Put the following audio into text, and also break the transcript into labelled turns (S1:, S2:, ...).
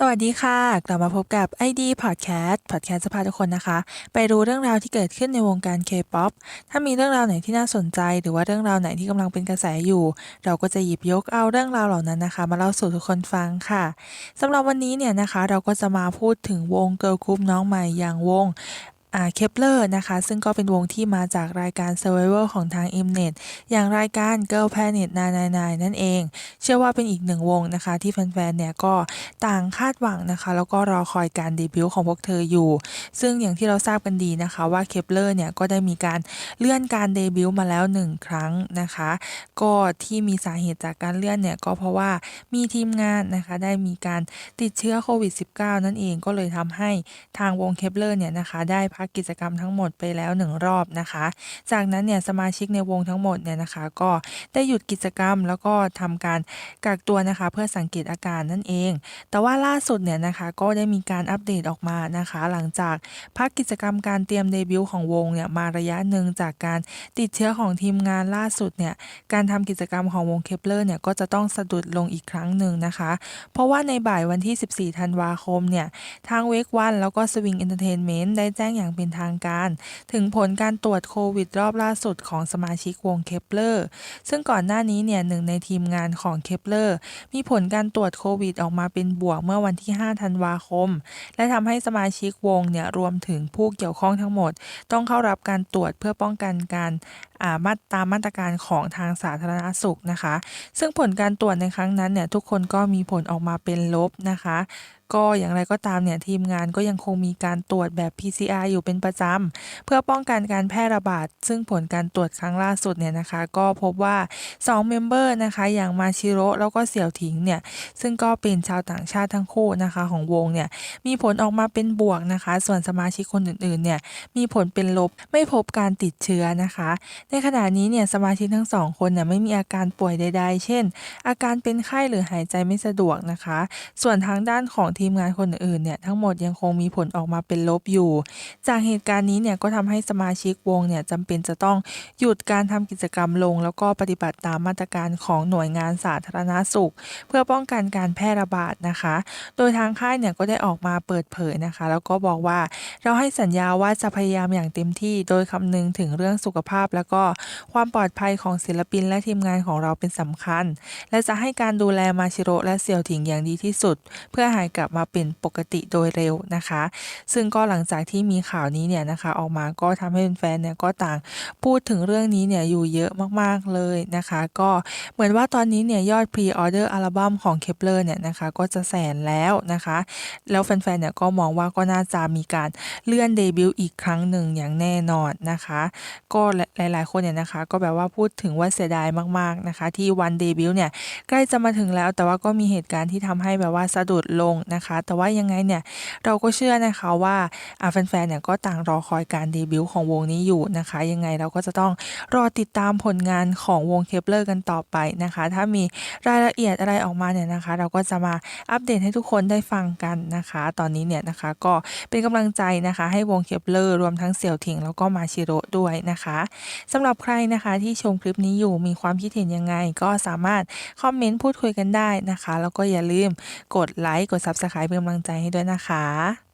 S1: สวัสดีค่ะ กลับมาพบกับ ID Podcast Podcast จะพาทุกคนนะคะ ไปรู้เรื่องราวที่เกิดขึ้นในวงการ K-POP ถ้ามีเรื่องราวไหนที่น่าสนใจ หรือว่าเรื่องราวไหนที่กำลังเป็นกระแสอยู่ เราก็จะหยิบยกเอาเรื่องราวเหล่านั้นนะคะ มาเล่าสู่ทุกคนฟังค่ะสำหรับวันนี้เนี่ยนะคะ เราก็จะมาพูดถึงวงเกิร์ลกรุ๊ปน้องใหม่อย่างวง เคปเลอร์นะคะ ซึ่งก็เป็นวงที่มาจากรายการ Survivor ของทาง Mnet อย่างรายการ Girl Planet 999 นั่นเอง เชื่อว่าเป็นอีกหนึ่งวงนะคะ ที่แฟนๆเนี่ยก็ต่างคาดหวังนะคะ แล้วก็รอคอยการเดบิวต์ของพวกเธออยู่ ซึ่งอย่างที่เราทราบกันดีนะคะว่าเคปเลอร์เนี่ยก็ได้มีการเลื่อนการเดบิวต์มาแล้ว 1 ครั้งนะคะ ก็ที่มีสาเหตุจากการเลื่อนเนี่ยก็เพราะว่ามีทีมงานนะคะได้มีการติดเชื้อโควิด -19 นั่นเองก็เลยทำให้ทางวงเคปเลอร์เนี่ยนะคะได้พักกิจกรรมทั้งหมดไปแล้ว 1 รอบนะคะ จากนั้นเนี่ยสมาชิกในวงทั้งหมดเนี่ยนะคะ ก็ได้หยุดกิจกรรมแล้วก็ทำการกักตัวนะคะ เพื่อสังเกตอาการนั่นเอง แต่ว่าล่าสุดเนี่ยนะคะก็ได้มีการอัปเดตออกมานะคะ หลังจากพักกิจกรรมการเตรียมเดบิวต์ของวงเนี่ยมาระยะหนึ่งจากการติดเชื้อของทีมงานล่าสุดเนี่ยการทำกิจกรรมของวงเคปเลอร์เนี่ยก็จะต้องสะดุดลงอีกครั้งหนึ่งนะคะ เพราะว่าในบ่ายวันที่ 14 ธันวาคมเนี่ยทางเวกวันแล้วก็สวิงเอนเตอร์เทนเมนต์ได้แจ้งอย่างเป็นทางการ ถึงผลการตรวจโควิดรอบล่าสุดของสมาชิกวงเคปเลอร์ซึ่งก่อนหน้านี้เนี่ยหนึ่งในทีมงานของเคปเลอร์มีผลการตรวจโควิดออกมาเป็นบวกเมื่อวันที่ 5 ธันวาคม และทำให้สมาชิกวงเนี่ยรวมถึงผู้เกี่ยวข้องทั้งหมด ต้องเข้ารับการตรวจเพื่อป้องกันการมาตามมาตรการของทางสาธารณสุขนะคะ ซึ่งผลการตรวจในครั้งนั้นเนี่ยทุกคนก็มีผลออกมาเป็นลบนะคะ ก็อย่างไรก็ตามเนี่ยทีมงานก็ยังคงมีการตรวจแบบ PCR อยู่เป็นประจำ เพื่อป้องกันการแพร่ระบาด ซึ่งผลการตรวจครั้งล่าสุดเนี่ยนะคะ ก็พบว่า2เมมเบอร์นะคะ อย่างมาชิโร่แล้วก็เสี่ยวถิงเนี่ย ซึ่งก็เป็นชาวต่างชาติทั้งคู่นะคะ ของวงเนี่ย มีผลออกมาเป็นบวกนะคะ ส่วนสมาชิกคนอื่นๆเนี่ย มีผลเป็นลบไม่พบการติดเชื้อนะคะ ในขณะนี้เนี่ยสมาชิกทั้งสองคนเนี่ยไม่มีอาการป่วยใด ๆ เช่น อาการเป็นไข้หรือหายใจไม่สะดวกนะคะ ส่วนทางด้านของทีมงานคนอื่นเนี่ยทั้งหมดยังคงมีผลออกมาเป็นลบอยู่ จากเหตุการณ์นี้เนี่ยก็ทำให้สมาชิกวงเนี่ยจำเป็นจะต้องหยุดการทำกิจกรรมลง แล้วก็ปฏิบัติตามมาตรการของหน่วยงานสาธารณาสุข เพื่อป้องกันการแพร่ระบาดนะคะ โดยทางค่ายเนี่ยก็ได้ออกมาเปิดเผยนะคะ แล้วก็บอกว่าเราให้สัญญาว่าจะพยายามอย่างเต็มที่ โดยคำนึงถึงเรื่องสุขภาพ แล้วก็ความปลอดภัยของศิลปินและทีมงานของเราเป็นสำคัญ และจะให้การดูแลมาชิโรและเซียวถิงอย่างดีที่สุด เพื่อหายกลับมาเป็นปกติโดยเร็วนะคะ ซึ่งก็หลังจากที่มีข่าวนี้เนี่ยนะคะออกมาก็ทำให้แฟนๆเนี่ยก็ต่างพูดถึงเรื่องนี้เนี่ยอยู่เยอะมากๆเลยนะคะ ก็เหมือนว่าตอนนี้เนี่ยยอดพรีออเดอร์อัลบั้มของเคปเลอร์เนี่ยนะคะก็จะแสนแล้วนะคะ แล้วแฟนๆเนี่ยก็มองว่าก็น่าจะมีการเลื่อนเดบิวต์อีกครั้งหนึ่งอย่างแน่นอนนะคะ ก็หลายๆคนเนี่ยนะคะ ก็แบบว่าพูดถึงว่าเสียดายมากๆนะคะ ที่วันเดบิวต์เนี่ยใกล้จะมาถึงแล้วแต่ว่าก็มีเหตุการณ์ที่ทำให้แบบว่าสะดุดลงนะคะ แต่ว่ายังไงเนี่ยเราก็เชื่อนะคะว่าแฟนๆเนี่ยก็ต่างรอคอยการเดบิวต์ของวงนี้อยู่นะคะ ยังไงเราก็จะต้องรอติดตามผลงานของวงเคปเลอร์กันต่อไปนะคะ ถ้ามีรายละเอียดอะไรออกมาเนี่ยนะคะ เราก็จะมาอัปเดตให้ทุกคนได้ฟังกันนะคะ ตอนนี้เนี่ยนะคะก็เป็นกำลังใจนะคะ ให้วงเคปเลอร์รวมทั้งเสี่ยวถิงแล้วก็มาชิโร่ด้วยนะคะสำหรับใครนะคะที่ชมคลิปนี้อยู่มีความคิดเห็นยังไง ก็สามารถคอมเมนต์พูดคุยกันได้นะคะ แล้วก็อย่าลืมกดไลค์กด Subscribe เป็นกำลังใจให้ด้วยนะคะ